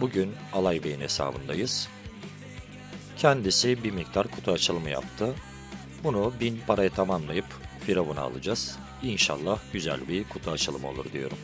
Bugün Alay Bey'in hesabındayız. Kendisi bir miktar kutu açılımı yaptı. Bunu 1000 paraya tamamlayıp Firavun'u alacağız. İnşallah güzel bir kutu açılımı olur diyorum.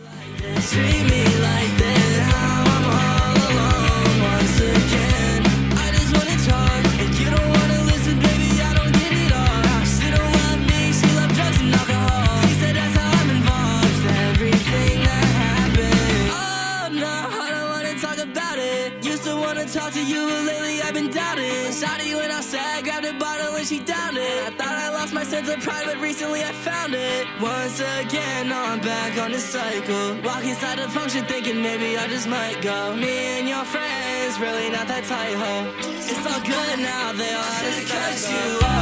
Talk about it. Used to wanna talk to you, but lately I've been doubting. Shawty went outside, grabbed a bottle and she downed it. I thought I lost my sense of pride, but recently I found it. Once again, now I'm back on this cycle. Walk inside the function, thinking maybe I just might go. Me and your friends, really not that tight, ho. It's all good now, they all had to cut you off.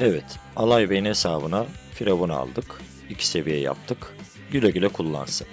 Evet, Alay Bey'in hesabına Firavun'u aldık. İki seviye yaptık. Güle güle kullansın.